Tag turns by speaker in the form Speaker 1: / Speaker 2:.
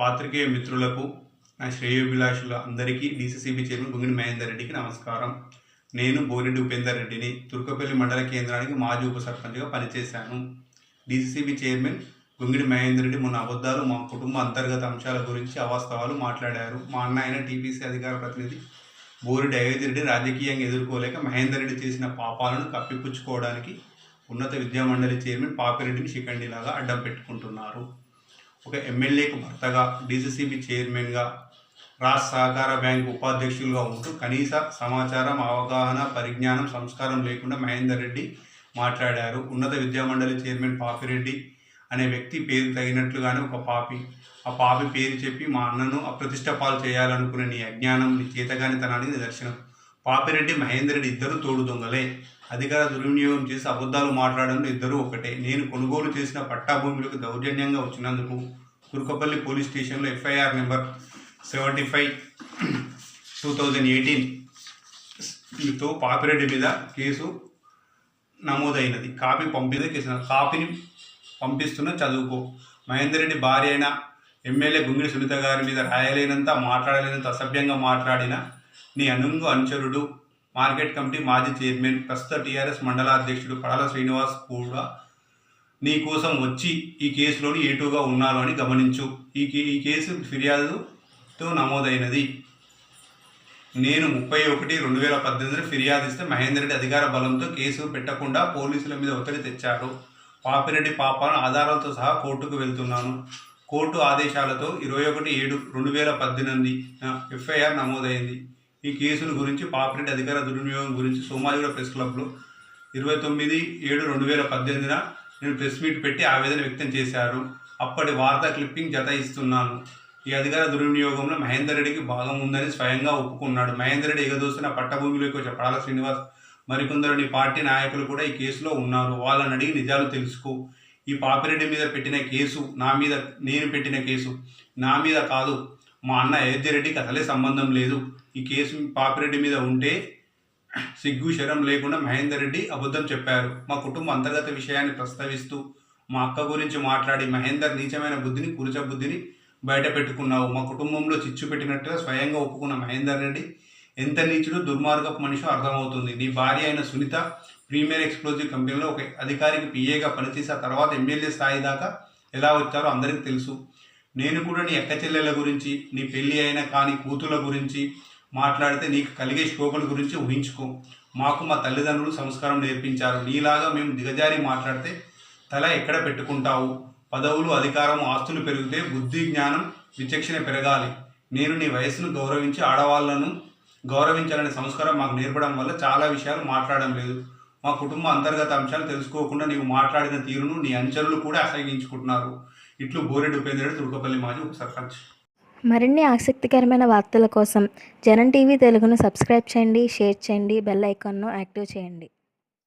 Speaker 1: పాత్రికేయ మిత్రులకు నా శ్రేయోభిలాషుల అందరికీ డీసీసీబీ చైర్మన్ గుంగిడి మహేందర్ రెడ్డికి నమస్కారం. నేను బోరెడ్డి ఉపేందర్ రెడ్డిని తుర్కపల్లి మండల కేంద్రానికి మాజీ ఉప సర్పంచ్గా పనిచేశాను. డీసీసీబీ చైర్మన్ గుంగిడి మహేందర్ రెడ్డి మొన్న అబద్ధాలు మా కుటుంబ అంతర్గత అంశాల గురించి అవాస్తవాలు మాట్లాడారు. మా అన్న అయిన టీపీసీ అధికార ప్రతినిధి బోరెడ్డి అయోధ్య రెడ్డి రాజకీయంగా ఎదుర్కోలేక మహేందర్ రెడ్డి చేసిన పాపాలను కప్పిపుచ్చుకోవడానికి ఉన్నత విద్యామండలి చైర్మన్ పాపిరెడ్డిని శిఖండిలాగా అడ్డం పెట్టుకుంటున్నారు. ఒక ఎమ్మెల్యేకు భర్తగా డీసీసీబీ చైర్మన్గా రాష్ట్ర సహకార బ్యాంకు ఉపాధ్యక్షులుగా ఉంటూ కనీస సమాచారం అవగాహన పరిజ్ఞానం సంస్కారం లేకుండా మహేందర్ రెడ్డి మాట్లాడారు. ఉన్నత విద్యామండలి చైర్మన్ పాపిరెడ్డి అనే వ్యక్తి పేరు తగినట్లుగానే ఒక పాపి. ఆ పాపి పేరు చెప్పి మా అన్నను అప్రతిష్ట పాలు చేయాలనుకునే నీ అజ్ఞానం నీ చేతగానితనానికి నిదర్శనం. పాపిరెడ్డి మహేందర్ రెడ్డి ఇద్దరు తోడు దొంగలే. అధికార దుర్వినియోగం చేసి అబద్ధాలు మాట్లాడడంలో ఇద్దరు ఒకటే. నేను కొనుగోలు చేసిన పట్టా భూములకు దౌర్జన్యంగా వచ్చినందుకు కురుకపల్లి పోలీస్ స్టేషన్లో FIR number seventy five two thousand ఎయిటీన్తో Papireddy మీద కేసు నమోదైనది. కాపీ పంపిన కేసు కాపీని పంపిస్తున్న చదువుకో. మహేందర్ రెడ్డి భార్య అయిన ఎమ్మెల్యే గుంగిడి సునీత గారి మీద రాయలేనంత మాట్లాడలేనంత అసభ్యంగా మాట్లాడిన నీ అనుంగు అనుచరుడు మార్కెట్ కమిటీ మాజీ చైర్మన్ ప్రస్తుత టీఆర్ఎస్ మండలాధ్యక్షుడు పడాల శ్రీనివాస్ కూడా నీ కోసం వచ్చి ఈ కేసులోని ఏటుగా ఉన్నారు అని గమనించు. ఈ కే- ఈ కేసు ఫిర్యాదుతో నమోదైనది. నేను ముప్పై ఒకటి రెండు వేల పద్దెనిమిదిలో ఫిర్యాదు ఇస్తే మహేందర్ రెడ్డి అధికార బలంతో కేసు పెట్టకుండా పోలీసుల మీద ఒత్తిడి తెచ్చారు. పాపిరెడ్డి పాపాలను ఆధారాలతో సహా కోర్టుకు వెళ్తున్నాను. కోర్టు ఆదేశాలతో ఇరవై ఒకటి ఏడు రెండు వేల పద్దెనిమిది ఎఫ్ఐఆర్ నమోదైంది. ఈ కేసుల గురించి పాపిరెడ్డి అధికార దుర్వినియోగం గురించి సోమాజిగూడ ప్రెస్ క్లబ్లో ఇరవై తొమ్మిది ఏడు రెండు వేల పద్దెనిమిదిన నేను ప్రెస్ మీట్ పెట్టి ఆవేదన వ్యక్తం చేశారు. అప్పటి వార్తా క్లిప్పింగ్ జత ఇస్తున్నాను. ఈ అధికార దుర్వినియోగంలో మహేందర్ రెడ్డికి భాగం ఉందని స్వయంగా ఒప్పుకున్నాడు. మహేందర్ రెడ్డి ఎగదోసిన పట్టభూమిలోకి వచ్చే పడాల శ్రీనివాస్ మరికొందరు నీ పార్టీ నాయకులు కూడా ఈ కేసులో ఉన్నారు. వాళ్ళని అడిగి నిజాలు తెలుసుకో. ఈ పాపిరెడ్డి మీద పెట్టిన కేసు నా మీద నేను పెట్టిన కేసు నా మీద కాదు. మా అన్న ఏద్యరెడ్డికి రెడ్డికి అసలే సంబంధం లేదు. ఈ కేసు పాపిరెడ్డి మీద ఉంటే సిగ్గు శరం లేకుండా మహేందర్ రెడ్డి అబద్ధం చెప్పారు. మా కుటుంబ అంతర్గత విషయాన్ని ప్రస్తావిస్తూ మా అక్క గురించి మాట్లాడి మహేందర్ నీచమైన బుద్ధిని కురుచ బుద్ధిని బయట పెట్టుకున్నావు. మా కుటుంబంలో చిచ్చు పెట్టినట్టుగా స్వయంగా ఒప్పుకున్న మహేందర్ రెడ్డి ఎంత నీచుడు దుర్మార్గపు మనిషి అర్థమవుతుంది. నీ భార్య అయిన సునీత ప్రీమియర్ ఎక్స్ప్లోజివ్ కంపెనీలో ఒక అధికారికి పిఏగా పనిచేసి ఆ తర్వాత ఎమ్మెల్యే స్థాయి దాకా ఎలా వచ్చారో అందరికీ తెలుసు. నేను కూడా నీ అక్క చెల్లెల గురించి నీ పెళ్ళి అయిన కాని కూతుల గురించి మాట్లాడితే నీకు కలిగే శోభల గురించి ఊహించుకో. మాకు మా తల్లిదండ్రులు సంస్కారం నేర్పించారు. నీలాగా మేము దిగజారి మాట్లాడితే తల ఎక్కడ పెట్టుకుంటావు? పదవులు అధికారం ఆస్తులు పెరిగితే బుద్ధి జ్ఞానం విచక్షణ పెరగాలి. నేను నీ వయసును గౌరవించి ఆడవాళ్ళను గౌరవించాలనే సంస్కారం మాకు నేర్పడం వల్ల చాలా విషయాలు మాట్లాడడం లేదు. మా కుటుంబ అంతర్గత అంశాలు తెలుసుకోకుండా నీవు మాట్లాడిన తీరును నీ అంచరులు కూడా అసహించుకుంటున్నారు ఇట్లు బోరెడ్డి ఉపేంద్ర తుర్కపల్లి మాజీ ఉప సర్పంచ్.
Speaker 2: మరిన్ని ఆసక్తికరమైన వార్తల కోసం జనం టీవీ తెలుగును సబ్స్క్రైబ్ చేయండి షేర్ చేయండి బెల్ ఐకాన్ను యాక్టివ్ చేయండి.